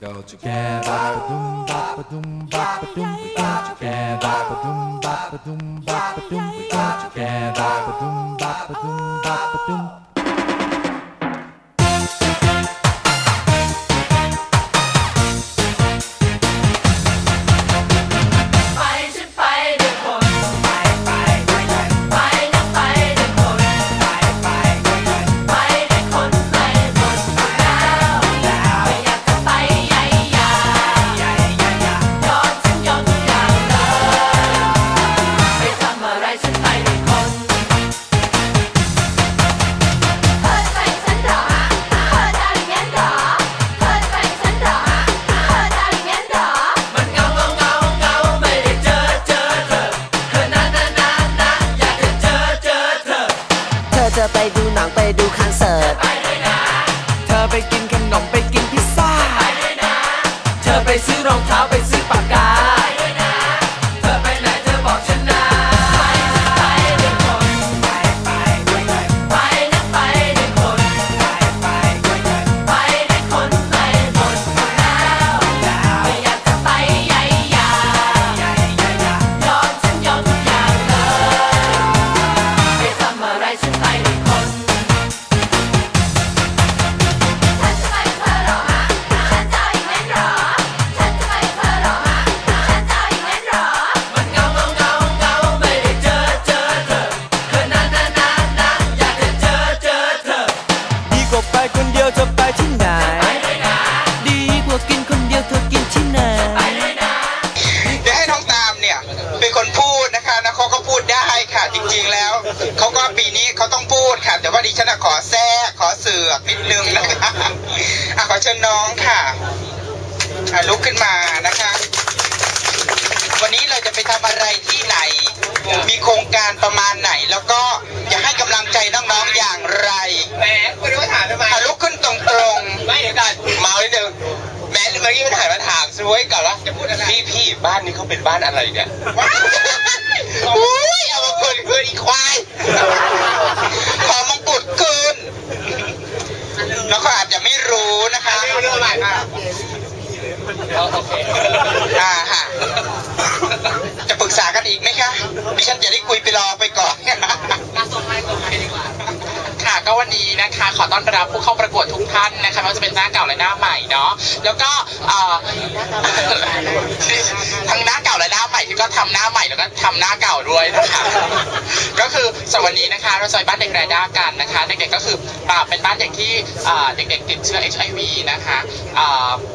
go together. Boom, bop, boom, bop, boom. We go together. Boom, bop, boom, bop, boom. We go together. Boom, bop, boom, bop, boom. น้องค่ะอะลุกขึ้นมานะคะ วันนี้เราจะไปทำอะไรที่ไหน มีโครงการประมาณไหน แล้วก็จะให้กำลังใจน้องๆอย่างไรแหมคุณรู้ถามทำไมอะลุกขึ้นตรงไม่เดี๋ยวก่อนเมานิดนึงแม้เมื่อกี้มันถ่ายมาถามช่วยก่อนว่าจะพูดอะไรพี่พี่บ้านนี้เขาเป็นบ้านอะไรเนี่ยๆว้ายอุ้ยเอามาคืนคืนอีควายขอมงกุฎคืนแล้วก็อาจจะไม่รู้นะคะ ไม่รู้ใหม่ค่ะโอเค อ่าฮะจะปรึกษากันอีกไหมคะดิฉันจะได้คุยไปรอไปก่อน ค่ะก็วันนี้นะคะ ขอต้อน รับผู้เข้าประกวดทุกท่านนะคะไม่ว่าจะเป็นหน้าเก่าและหน้าใหม่เนาะแล้วก็ทั้งหน้าเก่าและหน้าใหม่ที่ก็ทำหน้าใหม่แล้วก็ทำหน้าเก่าด้วยนะคะก็คือสวันนี้นะคะเราจะไปบ้านเด็กรายได้กันนะคะเด็กๆก็คือเป็นบ้านเด็กที่เด็กๆติดเชื้อ HIV นะคะ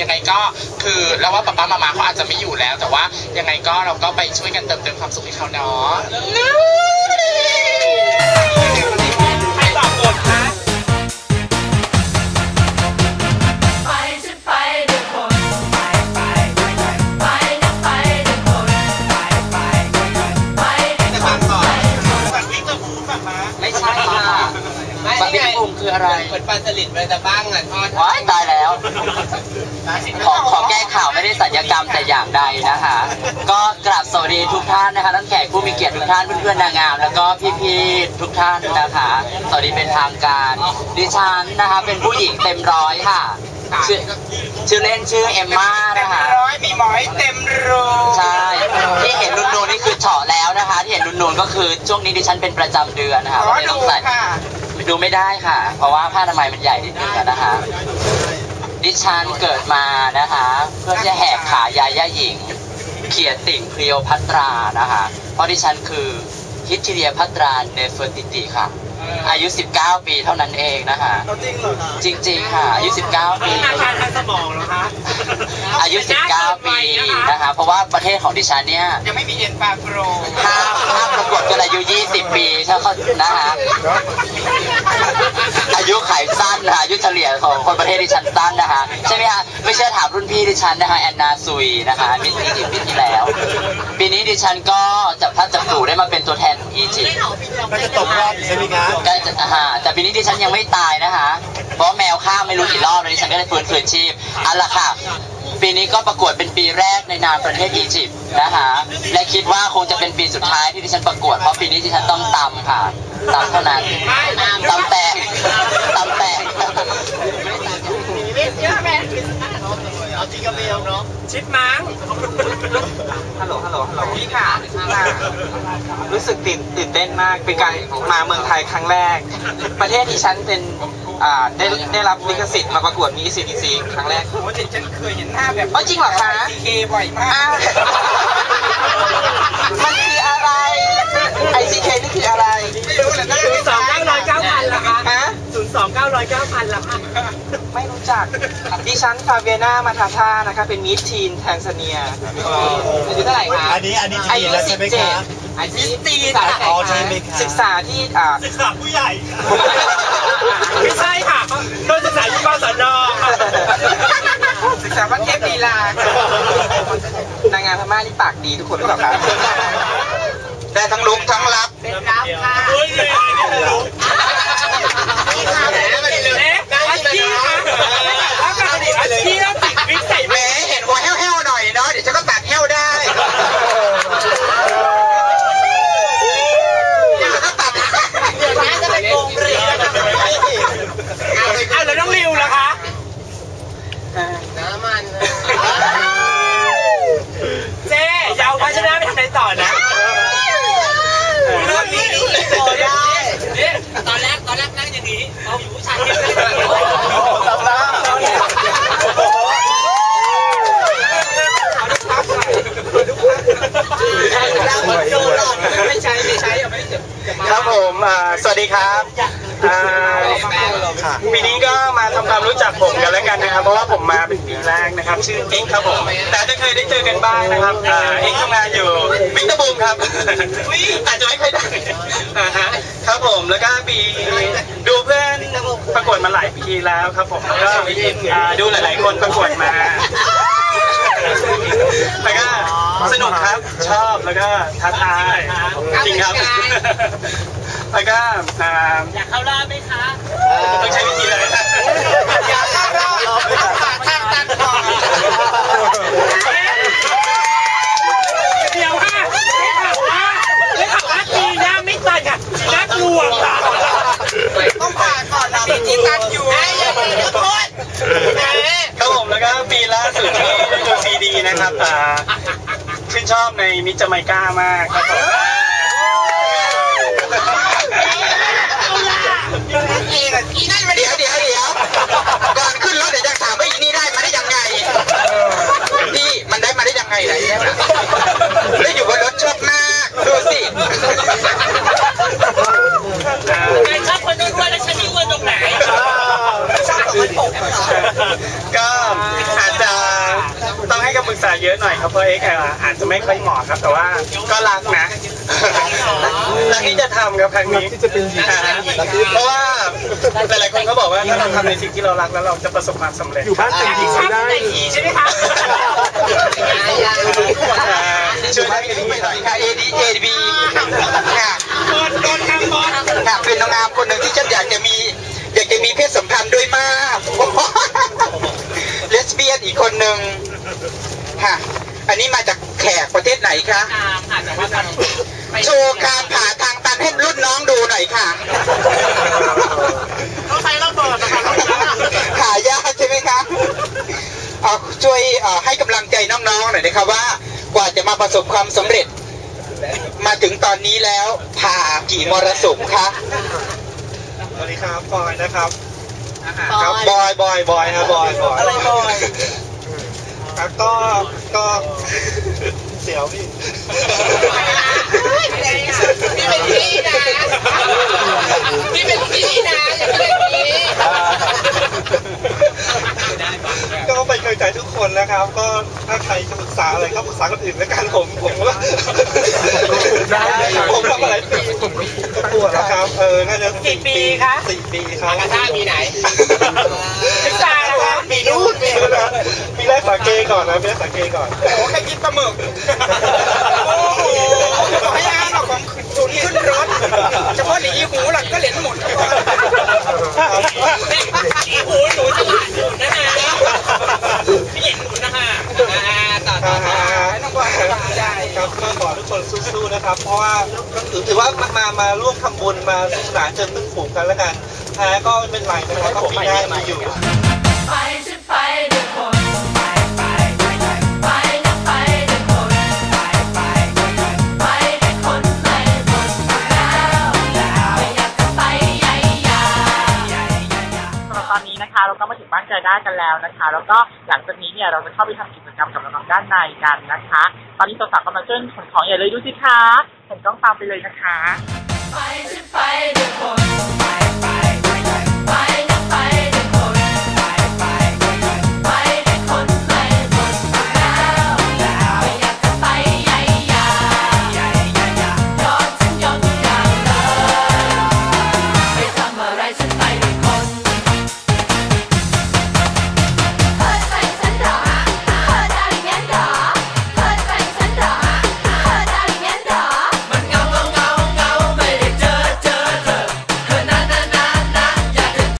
ยังไงก็คือแล้วว่าป๊าป๊ามามาเขาอาจจะไม่อยู่แล้ว แต่ว่ายังไงก็เราก็ไปช่วยกันเติมเต็มความสุขให้เขาเนาะ ไม่ใช่ค่ะไม่บัตรไงพิกงคืออะไร เหมือนปลาสลิดมันจะบ้างอะทอดว้ายตายแล้ว ขอขอแก้ข่าวไม่ได้สัญญกรรมแต่อย่างใดนะคะ ก็กราบสวัสดีทุกท่านนะคะทั้งแขกผู้มีเกียรติทุกท่านเพื่อนๆนางงามแล้วก็พี่ๆทุกท่านนะคะ สวัสดีเป็นทางการ ดิฉันนะคะเป็นผู้หญิงเต็มร้อยค่ะ ชื่อชื่อเล่นชื่อเอมม่าเต็มนะคะ ร้อยมีหมอยเต็มรูใช่ ที่เห็นนูนๆนี่คือเฉาะแล้วนะคะ ที่เห็นนูนๆก็คือช่วงนี้ดิฉันเป็นประจำเดือนนะคะขอก็เลยดูต้องใส่ค่ะ ดูไม่ได้ค่ะ เพราะว่าผ้าอนามัยมันใหญ่นิดนึงอะนะคะ ดิฉันเกิดมานะคะ เพื่อจะแหกขายาย่าหญิง เขียนติ่งเพรียวพัตรานะคะ เพราะดิฉันคือฮิตทิเรียพัตราเนเฟอร์ติติค่ะ อายุ 19 ปีเท่านั้นเองนะคะจริงเหรอคะจริงๆค่ะ อายุ 19 ปีสมองเหรอคะอายุ 19 ปีนะคะ เพราะว่าประเทศของดิฉันเนี่ยยังไม่มีเอ็นฟาโปรห้ามห้ามประกวดเกินอายุ 20 ปีใช่ไหมนะคะอายุไขสั้ นนะคะอายุเฉลี่ยของคนประเทศดิฉันสั้นนะคะใช่ไหมคะไม่เชื่อถามรุ่นพี่ดิฉันนะคะแอนนาซุยนะคะมิสอียิปต์ปีที่แล้ว ปีนี้ดิฉันก็จับพลัดจับผลูได้มาเป็นตัวแทนอียิปต์ก็จะตกรอบใช่ไหมคะใกล้จะหาแต่ปีนี้ดิฉันยังไม่ตายนะคะเพราะแมวข้ามไม่รู้กี่รอบเลยดิฉันก็ได้ฟื้นคืนชีพเอาละค่ะปีนี้ก็ประกวดเป็นปีแรกในนามประเทศอียิปต์นะคะและคิดว่าคงจะเป็นปีสุดท้ายที่ดิฉันประกวดเพราะปีนี้ดิฉันต้องตำค่ะ ตำเท่านั้นตำแตกตำแตกอเอาจริงกับเบลเนาะชิดมั้งฮัลโหลฮัลโหลฮัลโหลพี่ค่ะค่ะรู้สึกตื่นตื่นเต้นมากเป็นการมาเมืองไทยครั้งแรก ประเทศที่ฉันเป็นอ่าได้ได้รับลิขสิทธิ์มาประกวดมี CDC ครั้งแรกปกติฉันเคยเห็นหน้าแบบอ๋อจริงเหรอคะซีเคบ่อยมาอ้ากวมันคืออะไร ICK นี่คืออะไร ไม่รู้แหละหน้าศูนย์สองเก้าร้อยเก้าพันละคะฮะศูนย์สองเก้าร้อยเก้าพันละค่ะไม่รู้จัก ดิฉันฟาเวียนามาทาธานะคะ เป็นมิสทีนแทนซาเนียอายุเท่าไหร่คะอันนี้อันนี้อาทียุแล้วใช่ไหมคะ17อายุตีนอ๋อใช่ไหมคะศึกษาที่อ่าศึกษาผู้ใหญ่ ไม่ใช่ค่ะโดนศึกษาที่กศนค่ะศึกษาวัดเทพลีลานางงามพม่านี่ปากดีทุกคนหรือเปล่าครับ ได้ทั้งลุกทั้งรับเป็นรับค่ะเฮ้ยเลยนี่รู้เอ๊ะอาชีพค่ะแล้วปกติอาชีพต้องติดวิกใส่ แหม แม่ เห็นหัวแห้วๆหน่อยเนาะ เดี๋ยวฉันก็ตัดแห้วได้เดี๋ยวฉันก็ตัด เดี๋ยวร้านจะไปโกงเรียนอ้าวแล้วน้องริวล่ะคะ เจ๊อยาวภาชนะไปทำอะไรต่อนะ เรื่องนี้โตได้ ตอนแรกตอนแรกนั่งอย่างนี้เอาอยู่ผู้ชาย สัปดาห์ไม่ใช่ไม่ใช่ไม่ครับผมอ่าสวัสดี ครับอ่าปีนี้ก็มาทำความรู้จักผมกันแล้วกันนะครับ เพราะว่าผมมาเป็นปีแรกนะครับ ชื่อเอ็กครับผม แต่จะเคยได้เจอกันบ้างนะครับอ่าเอ็กทำงานอยู่วิกเตอร์บูมครับอาจจะไม่เคยได้อ่าฮะครับผมแล้วก็ปีดูเพื่อนประกวดมาหลายปีแล้วครับผมแล้วก็อ่าดูหลาย ๆ คนประกวดมาแล้วก็สนุกครับชอบแล้วก็ท้าทายจริงครับ แล้วก็อ่าอยากเข้ารอบไหมคะต้องใช้วิธีอะไรนะอยากเข้ารอบผ่าทางตัดก่อนเดี๋ยวค่ะได้ข่าวว่าได้ข่าวว่าจีน่าไม่ตัดค่ะน่ากลัวค่ะต้องผ่าก่อนนะที่ตัดอยู่ไอ้ยังไม่ได้พูดครับผมแล้วก็ปีล่าสุดที่ได้ดูซีดีนะครับอ่าชื่นชอบในมิจไมก้ามากครับผม เดี๋ยวเดี๋ยวเดี๋ยวก่อนขึ้นรถเดี๋ยวจะถามว่าอีนี่ได้มาได้ยังไงพี่มันได้มาได้ยังไงไหนเนี่ยแล้อยู่บนรถชอบมากดูสิใครชอบคนอ้วนๆแล้วฉันนี่อ้วนตรงไหนก็อาจจะต้องให้คำปรึกษาเยอะหน่อยครับเพราะเอ็กซ์อะอาจจะไม่ค่อยเหมาะครับแต่ว่าก็รักนะ รักที่จะทำครับครั้งนี้ที่จะเป็นเพราะว่าหลายๆคนเขาบอกว่าถ้าเราทำในสิ่งที่เรารักแล้วเราจะประสบความสำเร็จอยู่บ้านเป็นชอบในหีใช่ไหมคะช่วยให้ดีหน่อยค่ะ AD ADB ค่ะบอลโดนทำบอลค่ะเป็นนางงามคนหนึ่งที่ฉันอยากจะมีอยากจะมีเพศสัมพันธ์ด้วยมากเลสเบี้ยนอีกคนหนึ่งค่ะ อันนี้มาจากแขกประเทศไหนคะตาม ค่ะแต่ว่ามันโชว์การผ่าทางตันให้รุ่นน้องดูหน่อยค่ะต้องใช้ระเบิดนะคะหายากใช่ไหมคะเอาช่วยเอ่อให้กำลังใจน้องๆหน่อยนะครับว่า กว่าจะมาประสบความสำเร็จ มาถึงตอนนี้แล้วผ่ากี่มรสุมคะสวัสดีครับบอยนะครับครับบอยบอยบอยครับบอยบอยอะไรบอยครับก็ก็ เสียวพี่นี่เป็นพี่นะนี่เป็นพี่นะอย่าเรียกพี่ก็เป็นกำลังใจทุกคนนะครับ ก็ถ้าใครจะปรึกษาอะไรก็ปรึกษาคนอื่นแล้วกันผมผมว่าผมทำอะไรผมก็ป วดแล้วครับ เออ น่าจะกี่ปีคะ สี่ปีครับกระซ่ามีไหนศึกษาแล้วครับปีนู้นปีนู้นนะปีแรกสังเกตก่อนนะปีแรกสังเกตก่อน โอ้แค่กินปลาหมึก โอ้โหไม่อ่านหรอกของชุนขึ้นรถ เฉพาะหลีหูหลังก็เหรียญหมุนครับอีหูหนูจะหวานหนูนะฮะพี่เห็นหนูนะฮะอ่าต่อต่อต่อน้องว่าได้ ครับก็ขอทุกคนสู้ๆนะครับ เพราะว่าก็ถือถือ ว่ามามามาร่วมทำบุญมาสนุกสนานเจอเพื่อนฝูงกันแล้วกันแพ้ก็ไม่เป็นไรนะครับก็ปีหน้ามีอยู่ บ้านใจได้กันแล้วนะคะ แล้วก็หลังจากนี้เนี่ยเราจะเข้าไปทำกิจกรรมกับน้องๆด้านในกันนะคะ ตอนนี้สาวๆกำลังเชิญขนของใหญ่เลยดูสิคะเห็นต้องตามไปเลยนะคะ ไปฉันไปด้วยคนไปไป